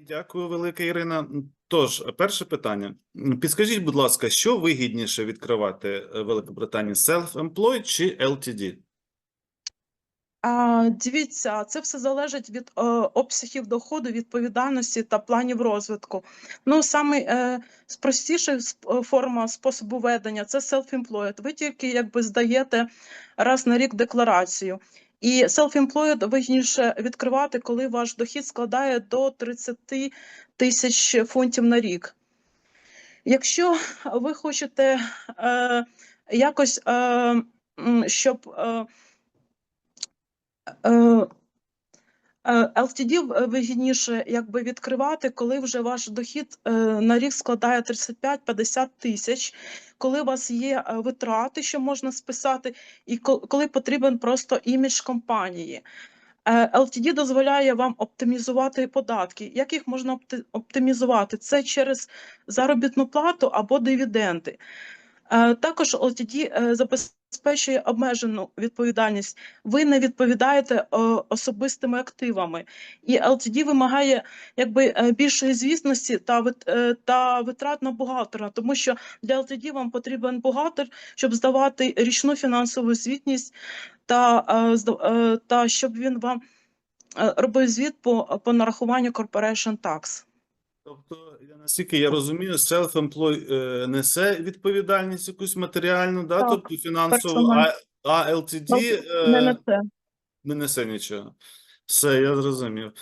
Дякую, велика Ірина. Тож, перше питання. Підскажіть, будь ласка, що вигідніше відкривати е, Великобританії Self-Employed чи LTD? Дивіться, це все залежить від е, обсягів доходу, відповідальності та планів розвитку. Ну, саме е, сп- е, форма способу ведення це self-employed. Ви тільки якби здаєте раз на рік декларацію. І self-employed вигідніше відкривати, коли ваш дохід складає до 30 тисяч фунтів на рік. Якщо ви хочете е, якось, е, щоб е, Е, LTD в- вигідніше якби відкривати, коли вже ваш дохід е, на рік складає 35-50 тисяч, коли у вас є е, витрати, що можна списати, і коли потрібен просто імідж компанії. Е, LTD дозволяє вам оптимізувати податки. Як їх можна оптимізувати? Це через заробітну плату або дивіденди. Е, Також LTD е, забезпечує обмежену відповідальність. Ви не відповідаєте е, особистими активами, і LTD вимагає якби більшої звісності та та витрат на бухгалтера, тому що для LTD вам потрібен бухгалтер, щоб здавати річну фінансову звітність та, та щоб він вам робив звіт по, по нарахуванню corporation tax. Тобто, я наскільки я розумію, Self-Employed е, несе відповідальність якусь матеріальну, да? Так, тобто фінансову, а, а LTD Не е, на це. не несе нічого. Все, я зрозумів.